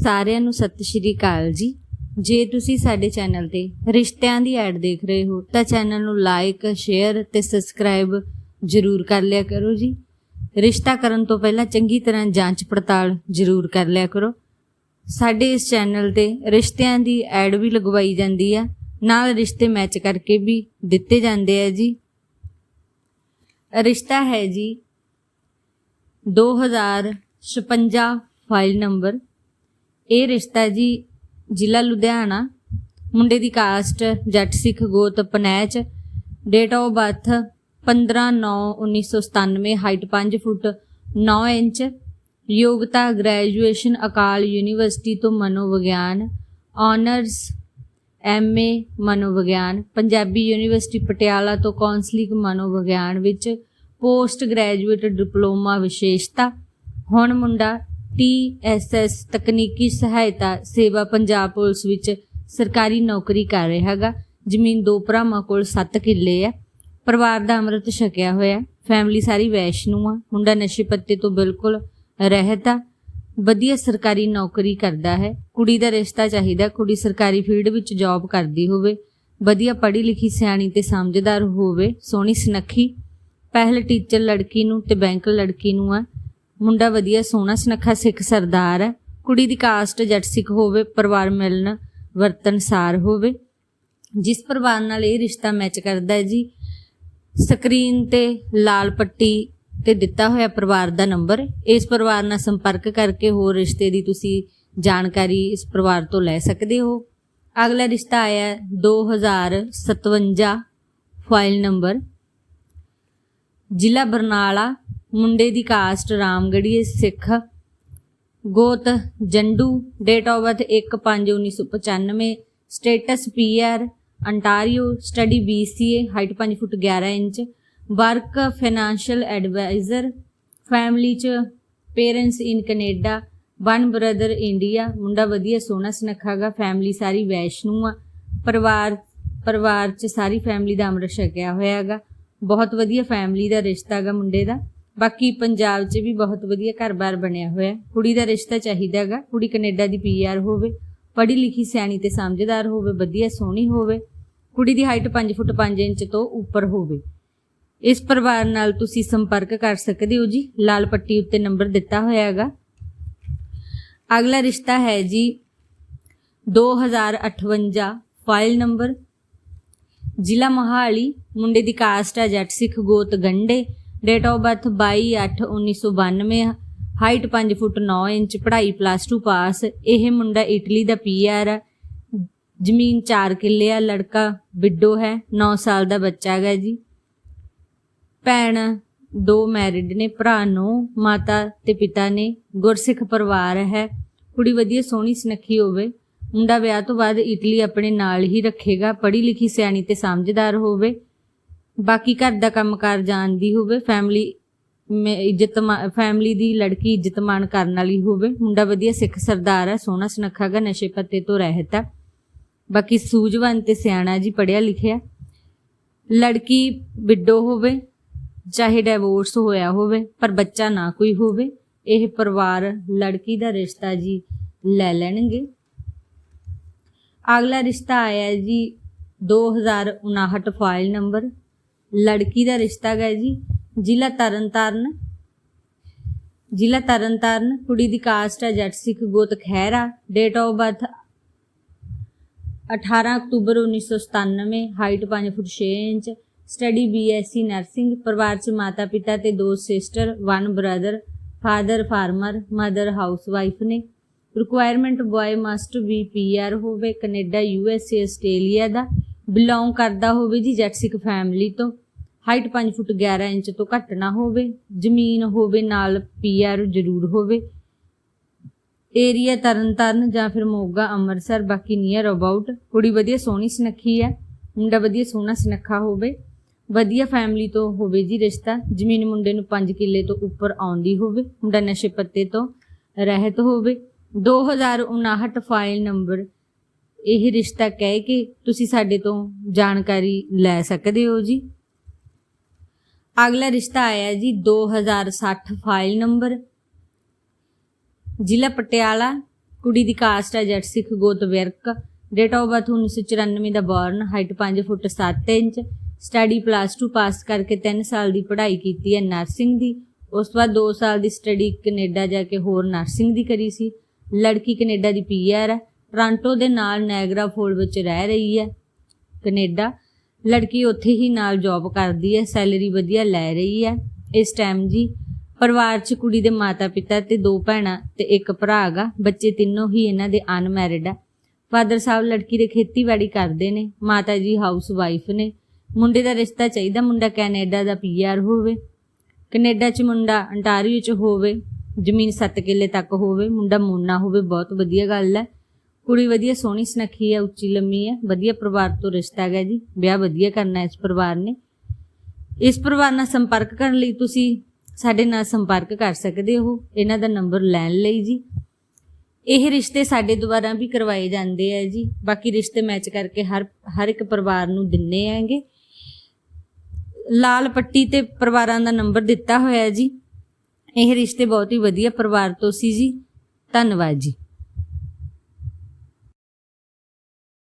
ਸਾਰਿਆਂ ਨੂੰ ਸਤਿ ਸ਼੍ਰੀ ਅਕਾਲ ਜੀ। ਜੇ ਤੁਸੀਂ ਸਾਡੇ ਚੈਨਲ ਤੇ ਰਿਸ਼ਤਿਆਂ ਦੀ ਐਡ ਦੇਖ ਰਹੇ ਹੋ, ਤਾਂ ਚੈਨਲ ਨੂੰ ਲਾਈਕ ਸ਼ੇਅਰ ਤੇ ਸਬਸਕ੍ਰਾਈਬ ਜ਼ਰੂਰ ਕਰ ਲਿਆ ਕਰੋ ਜੀ। ਰਿਸ਼ਤਾ ਕਰਨ ਤੋਂ ਪਹਿਲਾਂ ਚੰਗੀ ਤਰ੍ਹਾਂ ਜਾਂਚ ਪੜਤਾਲ ਜ਼ਰੂਰ ਕਰ ਲਿਆ ਕਰੋ। ਸਾਡੇ ਇਸ ਚੈਨਲ ਤੇ ਰਿਸ਼ਤਿਆਂ ਦੀ ਐਡ ਵੀ ਲਗਵਾਈ ਜਾਂਦੀ ਆ। ਨਾਲ ਰਿਸ਼ਤੇ ਮੈਚ ਕਰਕੇ ਵੀ ਦਿੱਤੇ ਜਾਂਦੇ ਆ ਜੀ। ਰਿਸ਼ਤਾ ਹੈ ਜੀ 2056 ਫਾਈਲ ਨੰਬਰ ਇਹ ਰਿਸ਼ਤਾ ਜੀ ਜ਼ਿਲ੍ਹਾ ਲੁਧਿਆਣਾ। ਮੁੰਡੇ ਦੀ ਕਾਸਟ ਜੱਟ ਸਿੱਖ ਗੋਤ Panaich. Date of birth 15/9/1997 height 5 foot 9 inch. ਯੋਗਤਾ ਗ੍ਰੈਜੂਏਸ਼ਨ ਅਕਾਲ ਯੂਨੀਵਰਸਿਟੀ ਤੋਂ ਮਨੋਵਿਗਿਆਨ। ਆਨਰਸ ਐਮਏ ਮਨੋਵਿਗਿਆਨ। ਪੰਜਾਬੀ ਯੂਨੀਵਰਸਿਟੀ ਪਟਿਆਲਾ ਤੋਂ ਕੌਂਸਲਿੰਗ ਮਨੋਵਿਗਿਆਨ ਵਿੱਚ। ਪੋਸਟ ਗ੍ਰੈਜੂਏਟ ਡਿਪਲੋਮਾ ਵਿਸ਼ੇਸ਼ਤਾ। ਹੁਣ ਮੁੰਡਾ ਟੀਐਸਐਸ ਤਕਨੀਕੀ ਸਹਾਇਤਾ ਸੇਵਾ ਪੰਜਾਬ ਪੁਲਿਸ ਵਿੱਚ ਸਰਕਾਰੀ ਨੌਕਰੀ ਕਰ ਰਿਹਾ ਹੈਗਾ। ਜ਼ਮੀਨ ਦੋ ਭਰਾਵਾਂ ਕੋਲ 7 ਕਿੱਲੇ ਹੈ ਪਰਿਵਾਰ ਦਾ ਅੰਮ੍ਰਿਤ ਛਕਿਆ ਹੋਇਆ। ਫੈਮਿਲੀ ਸਾਰੀ ਵੈਸ਼ਨੂ ਆ। ਮੁੰਡਾ ਨਸ਼ੇ ਪੱਤੇ ਤੋਂ ਬਿਲਕੁਲ ਰਹਿਤ ਆ। ਵਧੀਆ ਸਰਕਾਰੀ ਨੌਕਰੀ ਕਰਦਾ ਹੈ। ਕੁੜੀ ਦਾ ਰਿਸ਼ਤਾ ਚਾਹੀਦਾ। ਕੁੜੀ ਸਰਕਾਰੀ ਫੀਲਡ ਵਿੱਚ ਜੌਬ ਕਰਦੀ ਹੋਵੇ। ਵਧੀਆ ਪੜ੍ਹੀ ਲਿਖੀ ਸਿਆਣੀ ਤੇ ਸਮਝਦਾਰ ਹੋਵੇ। ਸੋਹਣੀ ਸੁਨੱਖੀ। ਪਹਿਲ ਟੀਚਰ ਲੜਕੀ ਨੂੰ ਤੇ ਬੈਂਕ ਲੜਕੀ ਨੂੰ ਆ। ਮੁੰਡਾ ਵਧੀਆ, ਸੋਹਣਾ, ਸੁਨੱਖਾ ਸਿੱਖ ਸਰਦਾਰ ਹੈ। ਕੁੜੀ ਦੀ ਕਾਸਟ ਜੱਟ ਸਿੱਖ ਹੋਵੇ, ਪਰਿਵਾਰ ਮਿਲਣ ਵਰਤਨਸਾਰ ਹੋਵੇ। ਜਿਸ ਪਰਿਵਾਰ ਨਾਲ ਇਹ ਰਿਸ਼ਤਾ ਮੈਚ ਕਰਦਾ ਹੈ ਜੀ, ਸਕਰੀਨ ਤੇ ਲਾਲ ਪੱਟੀ ਤੇ ਦਿੱਤਾ ਹੋਇਆ ਪਰਿਵਾਰ ਦਾ ਨੰਬਰ, ਇਸ ਪਰਿਵਾਰ ਨਾਲ ਸੰਪਰਕ ਕਰਕੇ ਹੋਰ ਰਿਸ਼ਤੇ ਦੀ ਤੁਸੀਂ ਜਾਣਕਾਰੀ ਇਸ ਪਰਿਵਾਰ ਤੋਂ ਲੈ ਸਕਦੇ ਹੋ। ਅਗਲਾ ਰਿਸ਼ਤਾ ਆਇਆ ਹੈ 2057 ਫਾਈਲ ਨੰਬਰ, ਜ਼ਿਲ੍ਹਾ ਬਰਨਾਲਾ ਮੁੰਡੇ ਦੀ ਕਾਸਟ ਰਾਮਗੜੀਏ ਸਿੱਖ, ਗੋਤ Jandu date of birth 1/5/1995 status PR Ontario study BCA height 5 foot 11 inch work financial adviser family ਚ parents in Canada one brother India ਮੁੰਡਾ ਵਧੀਆ ਸੋਹਣਾ ਸੁਨੱਖਾਗਾ ਫੈਮਿਲੀ ਸਾਰੀ ਵੈਸ਼ਨੂ ਆ, ਪਰਿਵਾਰ ਪਰਿਵਾਰ ਚ ਸਾਰੀ ਫੈਮਿਲੀ ਦਾ ਅੰਮ੍ਰਿਤ ਛਕਿਆ ਹੋਇਆ ਹੈਗਾ, ਬਹੁਤ ਵਧੀਆ ਫੈਮਿਲੀ ਦਾ ਰਿਸ਼ਤਾ ਹੈਗਾ ਮੁੰਡੇ ਦਾ। ਬਾਕੀ ਪੰਜਾਬ 'ਚ ਵੀ ਬਹੁਤ ਵਧੀਆ ਘਰ-ਬਾਰ ਬਣਿਆ ਹੋਇਆ ਕੁੜੀ ਦਾ ਰਿਸ਼ਤਾ ਚਾਹੀਦਾ ਹੈਗਾ। ਕੁੜੀ ਕੈਨੇਡਾ ਦੀ ਪੀਆਰ ਹੋਵੇ, ਪੜ੍ਹੀ ਲਿਖੀ ਸਿਆਣੀ ਤੇ ਸਮਝਦਾਰ ਹੋਵੇ, ਵਧੀਆ ਸੋਹਣੀ ਹੋਵੇ, ਕੁੜੀ ਦੀ ਹਾਈਟ 5 ਫੁੱਟ 5 ਇੰਚ ਤੋਂ ਉੱਪਰ ਹੋਵੇ। ਇਸ ਪਰਿਵਾਰ ਨਾਲ ਤੁਸੀਂ ਸੰਪਰਕ ਕਰ ਸਕਦੇ ਹੋ ਜੀ। ਲਾਲ ਪੱਟੀ ਉੱਤੇ ਨੰਬਰ ਦਿੱਤਾ ਹੋਇਆ ਹੈਗਾ। ਅਗਲਾ ਰਿਸ਼ਤਾ ਹੈ ਜੀ 2058 ਫਾਈਲ ਨੰਬਰ ਜ਼ਿਲ੍ਹਾ ਮੋਹਾਲੀ। ਮੁੰਡੇ ਦੀ ਕਾਸਟ ਹੈ ਜੱਟ ਸਿੱਖ ਗੋਤ Gande. Date of birth 22/8/1992 height 5 foot 9 inch, ਪੜ੍ਹਾਈ ਪਲੱਸ 2 ਪਾਸ ਇਹ ਮੁੰਡਾ ਇਟਲੀ ਦਾ ਪੀਆਰ ਆ ਜ਼ਮੀਨ 4 ਕਿੱਲੇ ਆ, ਲੜਕਾ ਬਿੱਡੋ ਹੈ 9 ਸਾਲ ਦਾ ਬੱਚਾ ਹੈਗਾ ਜੀ। ਭੈਣ ਦੋ ਮੈਰਿਡ ਨੇ, ਭਰਾ ਨੂੰ, ਮਾਤਾ ਤੇ ਪਿਤਾ ਨੇ, ਗੁਰਸਿੱਖ ਪਰਿਵਾਰ ਹੈ। ਕੁੜੀ ਵਧੀਆ ਸੋਹਣੀ ਸੁਨੱਖੀ ਹੋਵੇ। ਮੁੰਡਾ ਵਿਆਹ ਤੋਂ ਬਾਅਦ ਇਟਲੀ ਆਪਣੇ ਨਾਲ ਹੀ ਰੱਖੇਗਾ ਪੜ੍ਹੀ ਲਿਖੀ ਸਿਆਣੀ ਤੇ ਸਮਝਦਾਰ ਹੋਵੇ। ਬਾਕੀ ਘਰ ਦਾ ਕੰਮਕਾਰ ਜਾਣਦੀ ਹੋਵੇ ਫੈਮਿਲੀ ਇੱਜ਼ਤ ਫੈਮਿਲੀ ਦੀ ਲੜਕੀ ਇੱਜ਼ਤ ਮਾਣ ਕਰਨ ਵਾਲੀ ਹੋਵੇ। ਮੁੰਡਾ ਵਧੀਆ ਸਿੱਖ ਸਰਦਾਰ ਹੈ, ਸੋਹਣਾ ਸੁਨੱਖਾ ਗਾ, ਨਸ਼ੇ ਪੱਤੇ ਤੋਂ ਰਹਿਤ ਹੈ। ਬਾਕੀ ਸੂਝਵਾਨ ਤੇ ਸਿਆਣਾ ਜੀ ਪੜਿਆ ਲਿਖਿਆ ਲੜਕੀ ਵਿਡੋ ਹੋਵੇ, ਚਾਹੇ ਡਿਵੋਰਸ ਹੋਇਆ ਹੋਵੇ, ਪਰ ਬੱਚਾ ਨਾ ਕੋਈ ਹੋਵੇ, ਇਹ ਪਰਿਵਾਰ ਲੜਕੀ ਦਾ ਰਿਸ਼ਤਾ ਜੀ ਲੈ ਲੈਣਗੇ। ਅਗਲਾ ਰਿਸ਼ਤਾ ਆਇਆ ਜੀ 2059 ਫਾਈਲ ਨੰਬਰ। ਲੜਕੀ ਦਾ ਰਿਸ਼ਤਾ ਗਏ ਜੀ। ਜ਼ਿਲ੍ਹਾ ਤਰਨਤਾਰਨ। ਜ਼ਿਲ੍ਹਾ ਤਰਨਤਾਰਨ, ਕੁੜੀ ਦੀ ਕਾਸਟ ਹੈ ਜੱਟ ਸਿੱਖ ਗੋਤ ਖਹਿਰਾ। ਡੇਟ ਆਫ ਬਰਥ 18 ਅਕਤੂਬਰ 1997 height 5 foot 6 inch study BSc nursing ਪਰਿਵਾਰ ਚ ਮਾਤਾ ਪਿਤਾ ਤੇ ਦੋ sister one brother father farmer mother housewife ਨੇ। Requirement boy must be PR ਹੋਵੇ ਕੈਨੇਡਾ ਯੂਐਸਏ ਆਸਟ੍ਰੇਲੀਆ ਦਾ। ਬਿਲੋਂਗ ਕਰਦਾ ਹੋਵੇ ਜੀ ਜੱਟ ਸਿੱਖ ਫੈਮਿਲੀ ਤੋਂ। ਹਾਈਟ 5 ਫੁੱਟ 11 ਇੰਚ ਤੋਂ ਘੱਟ ਨਾ ਹੋਵੇ, ਜ਼ਮੀਨ ਹੋਵੇ ਨਾਲ ਪੀਆਰ ਜ਼ਰੂਰ ਹੋਵੇ। ਏਰੀਆ ਤਰਨਤਾਰਨ ਜਾਂ ਫਿਰ ਮੋਗਾ, ਅੰਮ੍ਰਿਤਸਰ, ਬਾਕੀ ਨੀਅਰ ਅਬਾਊਟ ਕੁੜੀ ਵਧੀਆ ਸੋਹਣੀ ਸੁਨੱਖੀ ਹੈ, ਮੁੰਡਾ ਵਧੀਆ ਸੋਹਣਾ ਸੁਨੱਖਾ ਹੋਵੇ। ਵਧੀਆ ਫੈਮਿਲੀ ਤੋਂ ਹੋਵੇ ਜੀ ਰਿਸ਼ਤਾ, ਜ਼ਮੀਨ ਮੁੰਡੇ ਨੂੰ 5 ਕਿੱਲੇ ਤੋਂ ਉੱਪਰ ਆਉਂਦੀ ਹੋਵੇ, ਮੁੰਡਾ ਨਸ਼ੇ ਪੱਤੇ ਤੋਂ ਰਹਿਤ ਹੋਵੇ। 2059 ਫਾਈਲ ਨੰਬਰ ਇਹ ਰਿਸ਼ਤਾ ਕਹਿ ਕੇ ਤੁਸੀਂ ਸਾਡੇ ਤੋਂ ਜਾਣਕਾਰੀ ਲੈ ਸਕਦੇ ਹੋ ਜੀ। ਅਗਲਾ ਰਿਸ਼ਤਾ ਆਇਆ ਜੀ 2060 ਫਾਈਲ ਨੰਬਰ। ਜ਼ਿਲ੍ਹਾ ਪਟਿਆਲਾ, ਕੁੜੀ ਦੀ ਕਾਸਟ ਹੈ ਜੱਟ ਸਿੱਖ ਗੋਤ Virk. Date of birth 1994 the born height 5 foot 7 inch. Study plus 2 pass ਕਰਕੇ 3 ਸਾਲ ਦੀ ਪੜ੍ਹਾਈ ਕੀਤੀ ਹੈ ਨਰਸਿੰਗ ਦੀ। ਉਸ ਤੋਂ ਬਾਅਦ 2 ਸਾਲ ਦੀ ਸਟੱਡੀ ਕੈਨੇਡਾ ਜਾ ਕੇ ਹੋਰ ਨਰਸਿੰਗ ਦੀ ਕਰੀ ਸੀ। ਲੜਕੀ ਕੈਨੇਡਾ ਦੀ ਪੀਆਰ ਹੈ। ਟੋਰਾਂਟੋ ਦੇ ਨਾਲ ਨੈਗਰਾ ਫੋਲ ਵਿੱਚ ਰਹਿ ਰਹੀ ਹੈ। ਕੈਨੇਡਾ ਲੜਕੀ ਉੱਥੇ ਹੀ ਨਾਲ ਜੌਬ ਕਰਦੀ ਹੈ ਸੈਲਰੀ ਵਧੀਆ ਲੈ ਰਹੀ ਹੈ ਇਸ ਟਾਈਮ ਜੀ। ਪਰਿਵਾਰ 'ਚ ਕੁੜੀ ਦੇ ਮਾਤਾ-ਪਿਤਾ ਤੇ ਦੋ ਭੈਣਾਂ ਤੇ ਇੱਕ ਭਰਾ ਹੈਗਾ ਬੱਚੇ ਤਿੰਨੋਂ ਹੀ ਇਹਨਾਂ ਦੇ ਅਨਮੈਰਿਡ ਆ। ਫਾਦਰ ਸਾਹਿਬ ਲੜਕੀ ਦੇ ਖੇਤੀਬਾੜੀ ਕਰਦੇ ਨੇ, ਮਾਤਾ ਜੀ ਹਾਊਸ ਵਾਈਫ ਨੇ। ਮੁੰਡੇ ਦਾ ਰਿਸ਼ਤਾ ਚਾਹੀਦਾ, ਮੁੰਡਾ ਕੈਨੇਡਾ ਦਾ ਪੀਆਰ ਹੋਵੇ, ਕੈਨੇਡਾ 'ਚ ਮੁੰਡਾ ਅੰਟਾਰੀਓ 'ਚ ਹੋਵੇ, ਜ਼ਮੀਨ 7 ਕਿੱਲੇ ਤੱਕ ਹੋਵੇ, ਮੁੰਡਾ ਮੋਨਾ ਹੋਵੇ, ਬਹੁਤ ਵਧੀਆ ਗੱਲ ਹੈ। ਕੁੜੀ ਵਧੀਆ ਸੋਹਣੀ ਸੁਨੱਖੀ ਹੈ, ਉੱਚੀ ਲੰਮੀ ਹੈ, ਵਧੀਆ ਪਰਿਵਾਰ ਤੋਂ ਰਿਸ਼ਤਾ ਹੈਗਾ ਜੀ, ਵਿਆਹ ਵਧੀਆ ਕਰਨਾ ਇਸ ਪਰਿਵਾਰ ਨੇ। ਇਸ ਪਰਿਵਾਰ ਨਾਲ ਸੰਪਰਕ ਕਰਨ ਲਈ ਤੁਸੀਂ ਸਾਡੇ ਨਾਲ ਸੰਪਰਕ ਕਰ ਸਕਦੇ ਹੋ, ਇਹਨਾਂ ਦਾ ਨੰਬਰ ਲੈਣ ਲਈ ਜੀ। ਇਹ ਰਿਸ਼ਤੇ ਸਾਡੇ ਦੁਆਰਾ ਵੀ ਕਰਵਾਏ ਜਾਂਦੇ ਆ ਜੀ, ਬਾਕੀ ਰਿਸ਼ਤੇ ਮੈਚ ਕਰਕੇ ਹਰ ਹਰ ਇੱਕ ਪਰਿਵਾਰ ਨੂੰ ਦਿੰਨੇ ਆਂਗੇ। ਲਾਲ ਪੱਟੀ ਤੇ ਪਰਿਵਾਰਾਂ ਦਾ ਨੰਬਰ ਦਿੱਤਾ ਹੋਇਆ ਜੀ, ਇਹ ਰਿਸ਼ਤੇ ਬਹੁਤ ਹੀ ਵਧੀਆ ਪਰਿਵਾਰ ਤੋਂ ਸੀ ਜੀ, ਧੰਨਵਾਦ ਜੀ।